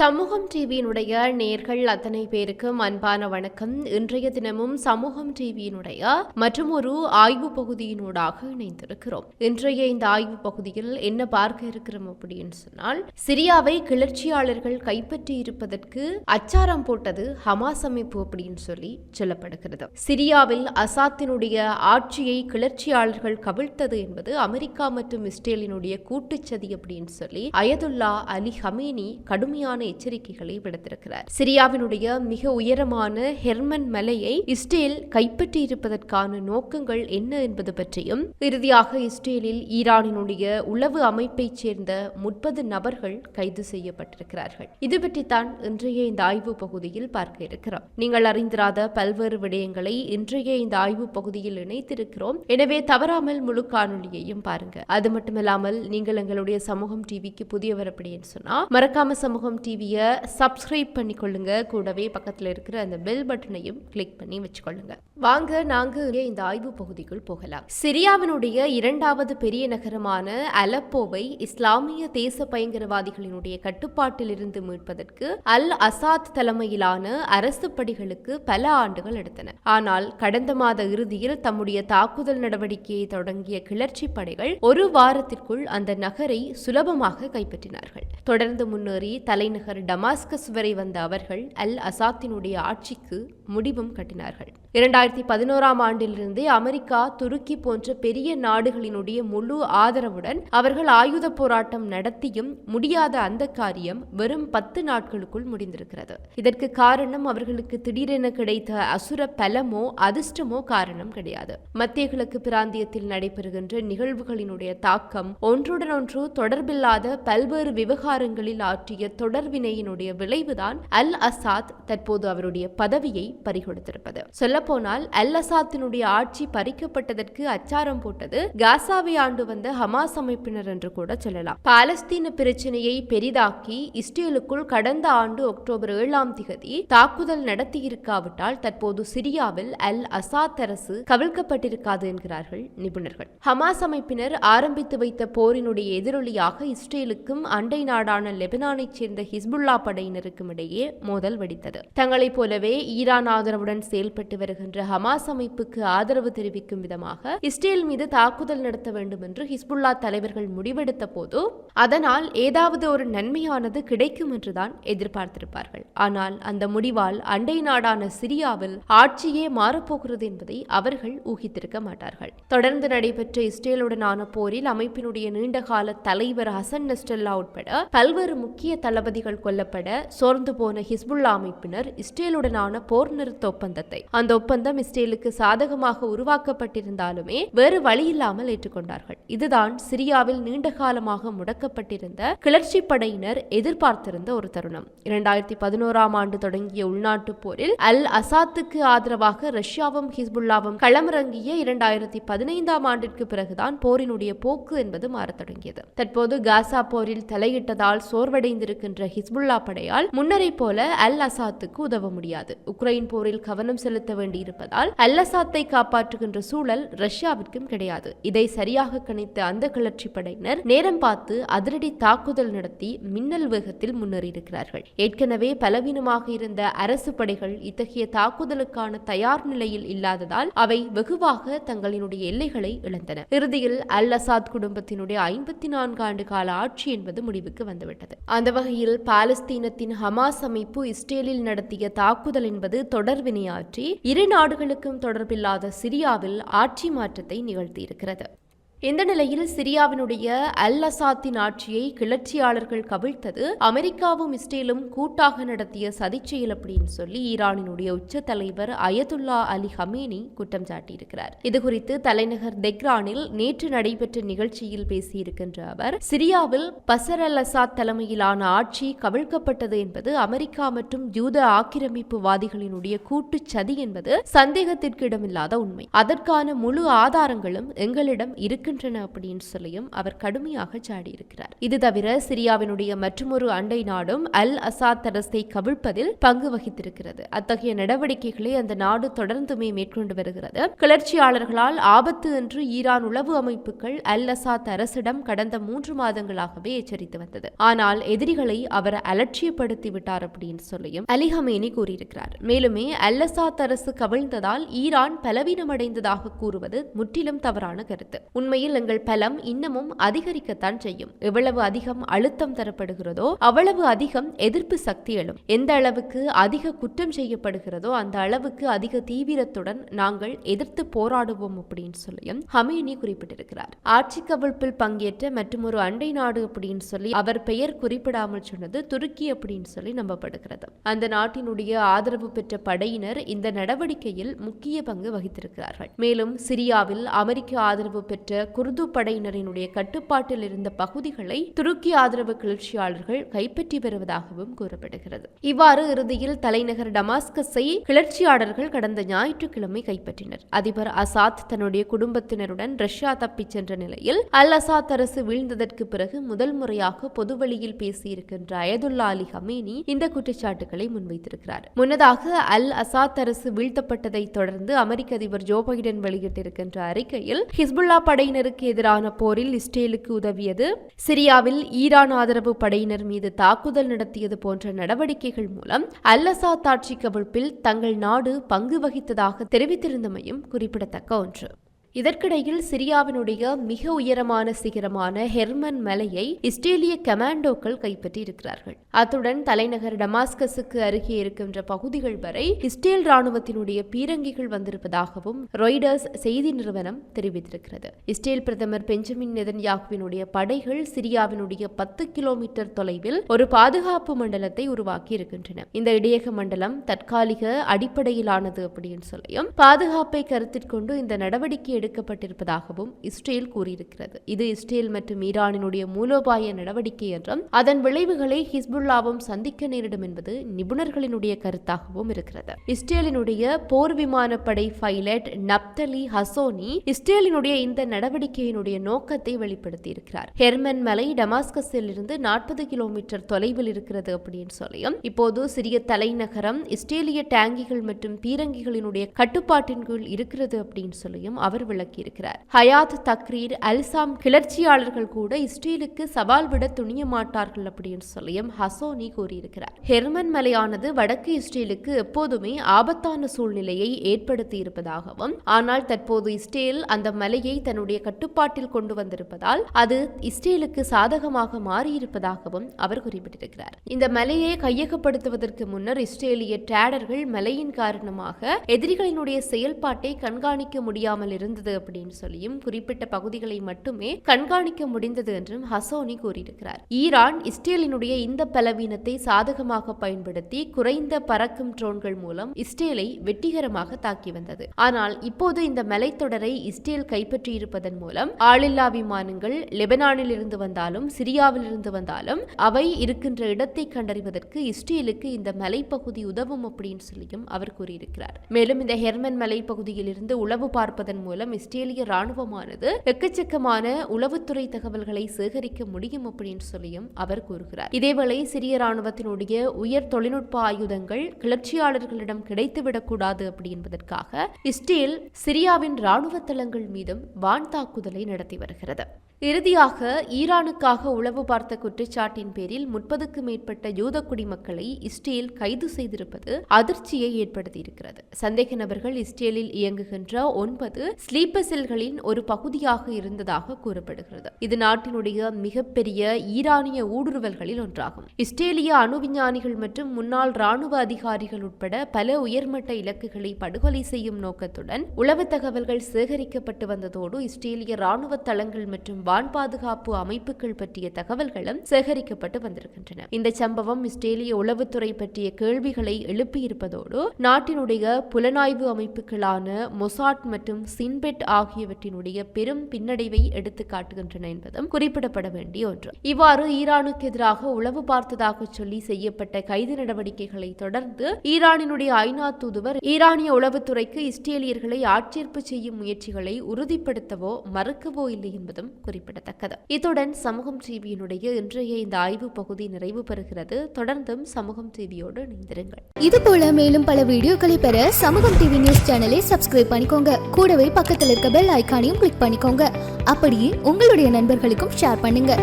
சமூகம் டிவியினுடைய நேர்கள் அத்தனை பேருக்கும் அன்பான வணக்கம். இன்றைய தினமும் சமூகம் டிவியினுடைய மற்றும் ஒரு ஆய்வு பகுதியினூடாக இணைந்திருக்கிறோம். இன்றைய இந்த ஆய்வு பகுதியில் என்ன பார்க்க இருக்கிறோம் அப்படின்னு சொன்னால் சிரியாவை கிளர்ச்சியாளர்கள் கைப்பற்றி இருப்பதற்கு அச்சாரம் போட்டது ஹமாஸ் அமைப்பு அப்படின்னு சொல்லி சொல்லப்படுகிறது. சிரியாவில் அசாத்தினுடைய ஆட்சியை கிளர்ச்சியாளர்கள் கவிழ்த்தது என்பது அமெரிக்கா மற்றும் இஸ்ரேலினுடைய கூட்டுச்சதி அப்படின்னு சொல்லி அயதுல்லா அலி ஹமேனி கடுமையான எச்சரிக்கைகளை விடுத்திருக்கிறார். சிரியாவினுடைய மிக உயரமான ஹெர்மன் மலையை இஸ்ரேல் கைப்பற்றி இருப்பதற்கான நோக்கங்கள் என்ன என்பது பற்றியும் இறுதியாக இஸ்ரேலில் ஈரானினுடைய உளவு அமைப்பைச் சேர்ந்த முப்பது நபர்கள் கைது செய்யப்பட்டிருக்கிறார்கள். இது பற்றித்தான் இன்றைய இந்த ஆய்வு பகுதியில் பார்க்க இருக்கிறோம். நீங்கள் அறிந்திராத பல்வேறு விடயங்களை இன்றைய இந்த ஆய்வு பகுதியில் இணைத்திருக்கிறோம். எனவே தவறாமல் முழு காணொலியையும் பாருங்க. அது மட்டுமில்லாமல் நீங்கள் எங்களுடைய சமூகம் டிவிக்கு புதியவர் அப்படின்னு சொன்னா மறக்காம சமூகம் டிவி டிவியை சப்ஸ்கிரைப் பண்ணிக்கொள்ளுங்க. கூடவே பக்கத்தில் இருக்கிற அந்த பெல் பட்டனையும் கிளிக் பண்ணி வச்சுக்கொள்ளுங்க. வாங்க நாங்க இந்த ஆய்வு பகுதிக்குள் போகலாம். சிரியாவினுடைய இரண்டாவது பெரிய நகரமான அலப்போவை இஸ்லாமிய தேச பயங்கரவாதிகளினுடைய கட்டுப்பாட்டில் இருந்து மீட்பதற்கு அல் அசாத் தலைமையிலான அரசு படைகளுக்கு பல ஆண்டுகள் எடுத்தன. ஆனால் கடந்த மாத இறுதியில் தம்முடைய தாக்குதல் நடவடிக்கையை தொடங்கிய கிளர்ச்சி படைகள் ஒரு வாரத்திற்குள் அந்த நகரை சுலபமாக கைப்பற்றினார்கள். தொடர்ந்து முன்னேறி தலைநகர் டமாஸ்கஸ் வரை வந்த அவர்கள் அல் அசாத்தினுடைய ஆட்சிக்கு முடிவும் கட்டினார்கள். இரண்டாயிரத்தி பதினோராம் ஆண்டிலிருந்தே அமெரிக்கா துருக்கி போன்ற பெரிய நாடுகளினுடைய முழு ஆதரவுடன் அவர்கள் ஆயுத போராட்டம் நடத்தியும் முடியாத அந்த காரியம் வெறும் பத்து நாட்களுக்குள் முடிந்திருக்கிறது. இதற்கு காரணம் அவர்களுக்கு திடீரென கிடைத்த அசுர பலமோ அதிர்ஷ்டமோ காரணம் கிடையாது. மத்திய கிழக்கு பிராந்தியத்தில் நடைபெறுகின்ற நிகழ்வுகளினுடைய தாக்கம் ஒன்றுடன் ஒன்று தொடர்பில்லாத பல்வேறு விவகாரங்களில் ஆற்றிய தொடர்வினையினுடைய விளைவுதான் அல் அசாத் தற்போது அவருடைய பதவியை பறிகொடுத்திருப்பது. சொல்லப்போனால் அல் அசாத்தினுடைய ஆட்சி பறிக்கப்பட்டதற்கு அச்சாரம் போட்டது காசாவை ஆண்டு வந்த ஹமாஸ் அமைப்பினர் என்று கூட சொல்லலாம். பாலஸ்தீன பிரச்சனையை பெரிதாக்கி இஸ்ரேலுக்குள் கடந்த ஆண்டு அக்டோபர் ஏழாம் திகதி தாக்குதல் நடத்தியிருக்காவிட்டால் தற்போது சிரியாவில் அல் அசாத் அரசு கவிழ்க்கப்பட்டிருக்காது என்கிறார்கள் நிபுணர்கள். ஹமாஸ் அமைப்பினர் ஆரம்பித்து வைத்த போரினுடைய எதிரொலியாக இஸ்ரேலுக்கும் அண்டை நாடான லெபனானைச் சேர்ந்த ஹிஸ்புல்லா படையினருக்கும் இடையே மோதல் வெடித்தது. தங்களைப் போலவே ஈரான் ஆதரவுடன் செயல்பட்டு வரும் வருகின்ற ஹமாஸ் அமைப்புக்கு ஆதரவு தெரிவிக்கும் விதமாக இஸ்ரேல் மீது தாக்குதல் நடத்த வேண்டும் என்று ஹிஸ்புல்லா தலைவர்கள் முடிவெடுத்த போது அதனால் ஏதாவது ஒரு நன்மையானது கிடைக்கும் என்றுதான் எதிர்பார்த்திருப்பார்கள். ஆனால் அந்த முடிவால் அண்டை நாடான சிரியாவில் ஆட்சியே மாறப்போகிறது என்பதை அவர்கள் ஊகித்திருக்க மாட்டார்கள். தொடர்ந்து நடைபெற்ற இஸ்ரேலுடனான போரில் அமைப்பினுடைய நீண்டகால தலைவர் ஹசன் நஸ்டல்லா உட்பட பல்வேறு முக்கிய தளபதிகள் கொல்லப்பட சோர்ந்து போன ஹிஸ்புல்லா அமைப்பினர் இஸ்ரேலுடனான போர் நிறுத்த ஒப்பந்தத்தை அந்த ஒப்பந்தம் இஸ்ரேலுக்கு சாதகமாக உருவாக்கப்பட்டிருந்தாலுமே வேறு வழியில்லாமல் ஏற்றுக்கொண்டார்கள். இதுதான் சிரியாவில் நீண்ட காலமாக முடக்கப்பட்டிருந்த கிளர்ச்சி படையினர் எதிர்பார்த்திருந்த ஒரு தருணம். இரண்டாயிரத்தி பதினோராம் ஆண்டு தொடங்கிய உள்நாட்டு போரில் அல் அசாத்துக்கு ஆதரவாக ரஷ்யாவும் ஹிஸ்புல்லாவும் களமிறங்கிய இரண்டாயிரத்தி பதினைந்தாம் ஆண்டிற்கு பிறகுதான் போரினுடைய போக்கு என்பது மாறத் தொடங்கியது. தற்போது காசா போரில் தலையிட்டதால் சோர்வடைந்திருக்கின்ற ஹிஸ்புல்லா படையால் முன்னரை போல அல் அசாத்துக்கு உதவ முடியாது. உக்ரைன் போரில் கவனம் செலுத்த வேண்டும் வேண்டியிருப்பதால் அல்லசாத்தை காப்பாற்றுகின்ற சூழல் ரஷ்யாவிற்கும் கிடையாது. இதை சரியாக கணித்த அந்த கிளர்ச்சி படையினர் நேரம் பார்த்து அதிரடி தாக்குதல் நடத்தி மின்னல் வேகத்தில் முன்னேறியிருக்கிறார்கள். ஏற்கனவே பலவீனமாக இருந்த அரசு படைகள் இத்தகைய தாக்குதலுக்கான தயார் நிலையில் இல்லாததால் அவை வெகுவாக தங்களினுடைய எல்லைகளை இழந்தன. இறுதியில் அல் அசாத் குடும்பத்தினுடைய ஐம்பத்தி நான்கு ஆண்டு கால ஆட்சி என்பது முடிவுக்கு வந்துவிட்டது. அந்த வகையில் பாலஸ்தீனத்தின் ஹமாஸ் அமைப்பு இஸ்ரேலில் நடத்திய தாக்குதல் என்பது தொடர்வினையாற்றி இரு நாடுகளுக்கும் தொடர்பில்லாத சிரியாவில் ஆட்சி மாற்றத்தை நிகழ்த்தியிருக்கிறது. இந்த நிலையில் சிரியாவினுடைய அல் அசாத்தின் ஆட்சியை கிளர்ச்சியாளர்கள் கவிழ்த்தது அமெரிக்காவும் இஸ்ரேலும் கூட்டாக நடத்திய சதிச்செயல் அப்படின்னு சொல்லி ஈரானினுடைய உச்ச தலைவர் அயதுல்லா அலி ஹமேனி குற்றம் சாட்டியிருக்கிறார். இதுகுறித்து தலைநகர் தெக்ரானில் நேற்று நடைபெற்ற நிகழ்ச்சியில் பேசியிருக்கின்ற அவர் சிரியாவில் பசர் அல் அசாத் தலைமையிலான ஆட்சி கவிழ்க்கப்பட்டது என்பது அமெரிக்கா மற்றும் யூத ஆக்கிரமிப்புவாதிகளினுடைய கூட்டு சதி என்பது சந்தேகத்திற்கு இடமில்லாத உண்மை. அதற்கான முழு ஆதாரங்களும் எங்களிடம் இருக்கு இருக்கின்றன அப்படின்னு சொல்லியும் அவர் கடுமையாக சாடியிருக்கிறார். இது தவிர சிரியாவினுடைய மற்றொரு அண்டை நாடும் அல் அசாத் அரசை கவிழ்ப்பதில் பங்கு வகித்திருக்கிறது. அத்தகைய நடவடிக்கைகளை அந்த நாடு தொடர்ந்துமே மேற்கொண்டு வருகிறது. கிளர்ச்சியாளர்களால் ஆபத்து என்று ஈரான் உளவு அமைப்புகள் அல் அசாத் அரசிடம் கடந்த மூன்று மாதங்களாகவே எச்சரித்து வந்தது. ஆனால் எதிரிகளை அவர் அலட்சியப்படுத்தி விட்டார் அப்படின்னு சொல்லியும் அலி ஹமேனி கூறியிருக்கிறார். மேலுமே அல் அசாத் அரசு கவிழ்ந்ததால் ஈரான் பலவீனமடைந்ததாக கூறுவது முற்றிலும் தவறான கருத்து. உண்மையில் எங்கள் பலம் இன்னமும் அதிகரிக்கத்தான் செய்யும். எவ்வளவு அதிகம் அழுத்தம் தரப்படுகிறதோ அவ்வளவு அதிகம் எதிர்ப்பு சக்தி எழும். எந்த அளவுக்கு அதிக குற்றம் செய்யப்படுகிறதோ அந்த அளவுக்கு அதிக தீவிரத்துடன் நாங்கள் எதிர்த்து போராடுவோம் அப்படின்னு சொல்லியும் ஹமேனி குறிப்பிட்டிருக்கிறார். ஆட்சி கவிழ்ப்பில் பங்கேற்ற மற்றும் ஒரு அண்டை நாடு அப்படின்னு சொல்லி அவர் பெயர் குறிப்பிடாமல் சொன்னது துருக்கி அப்படின்னு சொல்லி நம்பப்படுகிறது. அந்த நாட்டினுடைய ஆதரவு பெற்ற படையினர் இந்த நடவடிக்கையில் முக்கிய பங்கு வகித்திருக்கிறார்கள். மேலும் சிரியாவில் அமெரிக்க ஆதரவு பெற்ற குர்து படையினரினுடைய கட்டுப்பாட்டில் இருந்த பகுதிகளை துருக்கி ஆதரவு கிளர்ச்சியாளர்கள் கைப்பற்றி வருவதாகவும் கூறப்படுகிறது. இவ்வாறு இறுதியில் தலைநகர் டமாஸ்கஸை கிளர்ச்சியாளர்கள் கடந்த ஞாயிற்றுக்கிழமை கைப்பற்றினர். அதிபர் அசாத் தன்னுடைய குடும்பத்தினருடன் ரஷ்யா தப்பிச் சென்ற நிலையில் அல் அசாத் அரசு வீழ்ந்ததற்கு பிறகு முதல் முறையாக பொதுவெளியில் பேசியிருக்கின்ற அயதுல்லா அலி ஹமேனி இந்த குற்றச்சாட்டுகளை முன்வைத்திருக்கிறார். முன்னதாக அல் அசாத் அரசு வீழ்த்தப்பட்டதை தொடர்ந்து அமெரிக்க அதிபர் ஜோ பைடன் வெளியிட்டிருக்கின்ற அறிக்கையில் ஹிஸ்புல்லா படையினர் படையினருக்கு எதிரான போரில் இஸ்ரேலுக்கு உதவியது. சிரியாவில் ஈரான் ஆதரவு படையினர் மீது தாக்குதல் நடத்தியது போன்ற நடவடிக்கைகள் மூலம் அல்லசாத் ஆட்சி கவிழ்ப்பில் தங்கள் நாடு பங்கு வகித்ததாக தெரிவித்திருந்தமையும் குறிப்பிடத்தக்க ஒன்று. இதற்கிடையில் சிரியாவினுடைய மிக உயரமான சிகரமான ஹெர்மன் மலையை இஸ்ரேலிய கமாண்டோக்கள் கைப்பற்றி இருக்கிறார்கள் அத்துடன் தலைநகர் டமாஸ்கஸுக்கு அருகே இருக்கின்ற பகுதிகள் வரை இஸ்ரேல் ராணுவத்தினுடைய பீரங்கிகள் வந்திருப்பதாகவும் ரொய்டர்ஸ் செய்தி நிறுவனம் தெரிவித்திருக்கிறது. இஸ்ரேல் பிரதமர் பெஞ்சமின் நெதன்யாகுவினுடைய படைகள் சிரியாவினுடைய பத்து கிலோமீட்டர் தொலைவில் ஒரு பாதுகாப்பு மண்டலத்தை உருவாக்கி இருக்கின்றன இந்த இடையக மண்டலம் தற்காலிக அடிப்படையிலானது அப்படின்னு சொல்லியும் பாதுகாப்பை கருத்தில் கொண்டு இந்த நடவடிக்கை எடுக்கப்பட்டிருப்பதாகவும் இஸ்ரேல் கூறியிருக்கிறது. இது இஸ்ரேல் மற்றும் ஈரானினுடைய மூலோபாய நடவடிக்கை என்றும் அதன் விளைவுகளை ஹிஸ்புல்லாவும் சந்திக்க நேரிடும் என்பது நிபுணர்களினுடைய கருத்தாகவும் இருக்கிறது. இஸ்ரேலினுடைய போர் விமானப்படை பைலட் நப்தலி ஹசோனி இஸ்ரேலினுடைய இந்த நடவடிக்கையினுடைய நோக்கத்தை வெளிப்படுத்தியிருக்கிறார். ஹெர்மன் மலை டமாஸ்கஸில் இருந்து நாற்பது கிலோமீட்டர் தொலைவில் இருக்கிறது அப்படின்னு சொல்லியும் இப்போது சிறிய தலைநகரம் இஸ்ரேலிய டேங்கிகள் மற்றும் பீரங்கிகளினுடைய கட்டுப்பாட்டின் கீழ் இருக்கிறது அப்படின்னு சொல்லியும் அவர் விளக்கியிருக்கிறார். ஹயாத் தக்ரீர் அல்சாம் கிளர்ச்சியாளர்கள் கூட இஸ்ரேலுக்கு சவால் விட துணிய மாட்டார்கள் அப்படின்னு சொல்லியும் ஹசோனி கூறியிருக்கிறார். ஹெர்மன் மலையானது வடக்கு இஸ்ரேலுக்கு எப்போதுமே ஆபத்தான சூழ்நிலையை ஏற்படுத்தி இருப்பதாகவும் ஆனால் தற்போது இஸ்ரேல் அந்த மலையை தன்னுடைய கட்டுப்பாட்டில் கொண்டு வந்திருப்பதால் அது இஸ்ரேலுக்கு சாதகமாக மாறியிருப்பதாகவும் அவர் குறிப்பிட்டிருக்கிறார். இந்த மலையை கையகப்படுத்துவதற்கு முன்னர் இஸ்ரேலிய டேடர்கள் மலையின் காரணமாக எதிரிகளினுடைய செயல்பாட்டை கண்காணிக்க முடியாமல் இருந்தது அப்படின்னு சொல்லியும் குறிப்பிட்ட பகுதிகளை மட்டுமே கண்காணிக்க முடிந்தது என்றும் ஹசோனி கூறியிருக்கிறார். ஈரான் இஸ்ரேலினுடைய இந்த பலவீனத்தை சாதகமாக பயன்படுத்தி குறைந்த பறக்கும் ட்ரோன்கள் மூலம் இஸ்ரேலை வெற்றிகரமாக தாக்கி வந்தது. ஆனால் இப்போது இந்த மலைத்தொடரை இஸ்ரேல் கைப்பற்றியிருப்பதன் மூலம் ஆளில்லா விமானங்கள் லெபனானில் இருந்து வந்தாலும் சிரியாவில் இருந்து வந்தாலும் அவை இருக்கின்ற இடத்தை கண்டறிவதற்கு இஸ்ரேலுக்கு இந்த மலைப்பகுதி உதவும் அப்படின்னு சொல்லியும் அவர் கூறியிருக்கிறார். மேலும் இந்த ஹெர்மன் மலைப்பகுதியில் இருந்து உளவு பார்ப்பதன் மூலம் இஸ்ரேலிய ராணுவமானது எக்கச்சக்கமான உளவுத்துறை தகவல்களை சேகரிக்க முடியும் அப்படின்னு சொல்லியும் அவர் கூறுகிறார். இதேவேளை சிரிய ராணுவத்தினுடைய உயர் தொழில்நுட்ப ஆயுதங்கள் கிளர்ச்சியாளர்களிடம் கிடைத்துவிடக்கூடாது அப்படி என்பதற்காக இஸ்ரேல் சிரியாவின் ராணுவ தளங்கள் மீதும் வான் தாக்குதலை நடத்தி வருகிறது. இறுதியாக ஈரானுக்காக உளவு பார்த்த குற்றச்சாட்டின் பேரில் முப்பதுக்கு மேற்பட்ட யூத குடிமக்களை இஸ்ரேல் கைது செய்திருப்பது அதிர்ச்சியை ஏற்படுத்தியிருக்கிறது. சந்தேக நபர்கள் இஸ்ரேலில் இயங்குகின்ற ஒன்பது ஸ்லீப்பர் செல்களின் ஒரு பகுதியாக இருந்ததாக கூறப்படுகிறது. இது நாட்டினுடைய மிகப்பெரிய ஈரானிய ஊடுருவல்களில் ஒன்றாகும். இஸ்ரேலிய அணு விஞ்ஞானிகள் மற்றும் முன்னாள் ராணுவ அதிகாரிகள் உட்பட பல உயர்மட்ட இலக்குகளை படுகொலை செய்யும் நோக்கத்துடன் உளவு தகவல்கள் சேகரிக்கப்பட்டு வந்ததோடு இஸ்ரேலிய ராணுவ தளங்கள் மற்றும் வான் பாதுகாப்பு அமைப்புகள் பற்றிய தகவல்களும் சேகரிக்கப்பட்டு வந்திருக்கின்றன. இந்த சம்பவம் இஸ்ரேலிய உளவுத்துறை பற்றிய கேள்விகளை எழுப்பியிருப்பதோடு நாட்டினுடைய புலனாய்வு அமைப்புகளான மொசாட் மற்றும் சின்பெட் ஆகியவற்றினுடைய பெரும் பின்னடைவை எடுத்து காட்டுகின்றன என்பதும் குறிப்பிடப்பட வேண்டிய ஒன்று. இவ்வாறு ஈரானுக்கு எதிராக உளவு பார்த்ததாக சொல்லி செய்யப்பட்ட கைது நடவடிக்கைகளை தொடர்ந்து ஈரானினுடைய ஐநா தூதுவர் ஈரானிய உளவுத்துறைக்கு இஸ்ரேலியர்களை ஆட்சேர்ப்பு செய்யும் முயற்சிகளை உறுதிப்படுத்தவோ மறுக்கவோ இல்லை என்பதும் குறிப்பிடத்தக்கது இத்துடன் சமூகம் டிவியினுடைய இன்றைய இந்த ஆய்வு பகுதி நிறைவு பெறுகிறது. தொடர்ந்தும் சமூகம் டிவியோடு இணைந்திருங்கள். இது போல மேலும் பல வீடியோக்களை பெற சமூகம் டிவி நியூஸ் சேனலை சப்ஸ்கிரைப் பண்ணிக்கோங்க. கூடவே பக்கத்தில் இருக்க பெல் ஐக்கானையும் கிளிக் பண்ணிக்கோங்க. அப்படியே உங்களுடைய நண்பர்களுக்கும் ஷேர் பண்ணுங்க.